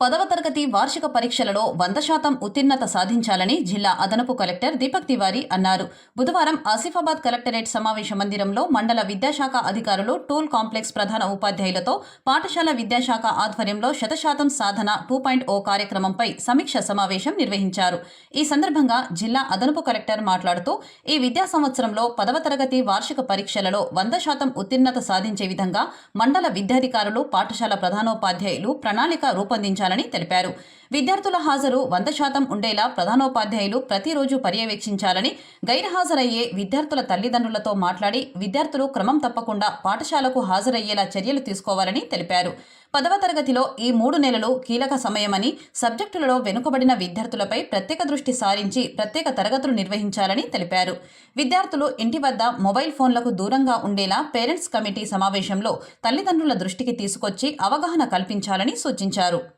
పదవ తరగతి వార్షిక పరీక్షలలో వంద శాతం ఉత్తీర్ణత సాధించాలని జిల్లా అదనపు కలెక్టర్ దీపక్ తివారీ అన్నారు. బుధవారం ఆసిఫాబాద్ కలెక్టరేట్ సమావేశ మందిరంలో మండల విద్యాశాఖ అధికారులు టూల్ కాంప్లెక్స్ ప్రధాన ఉపాధ్యాయులతో పాఠశాల విద్యాశాఖ ఆధ్వర్యంలో శతశాతం సాధన టూ పాయింట్ ఓ కార్యక్రమంపై సమీక్ష సమావేశం నిర్వహించారు. ఈ సందర్భంగా జిల్లా అదనపు కలెక్టర్ మాట్లాడుతూ ఈ విద్యా సంవత్సరంలో పదవ తరగతి వార్షిక పరీక్షలలో వంద శాతం ఉత్తీర్ణత సాధించే విధంగా మండల విద్యాధికారులు పాఠశాల ప్రధానోపాధ్యాయులు ప్రణాళిక రూపొందించారు. రూపొందించాలని తెలిపారు. విద్యార్థుల హాజరు వంద శాతం ఉండేలా ప్రధానోపాధ్యాయులు ప్రతిరోజు పర్యవేక్షించాలని గైర్హాజరయ్యే విద్యార్థుల తల్లిదండ్రులతో మాట్లాడి విద్యార్థులు క్రమం తప్పకుండా పాఠశాలకు హాజరయ్యేలా చర్యలు తీసుకోవాలని తెలిపారు. పదవ తరగతిలో ఈ మూడు నెలలు కీలక సమయమని సబ్జెక్టులలో వెనుకబడిన విద్యార్థులపై ప్రత్యేక దృష్టి సారించి ప్రత్యేక తరగతులు నిర్వహించాలని తెలిపారు. విద్యార్థులు ఇంటి వద్ద మొబైల్ ఫోన్లకు దూరంగా ఉండేలా పేరెంట్స్ కమిటీ సమావేశంలో తల్లిదండ్రుల దృష్టికి తీసుకొచ్చి అవగాహన కల్పించాలని సూచించారు.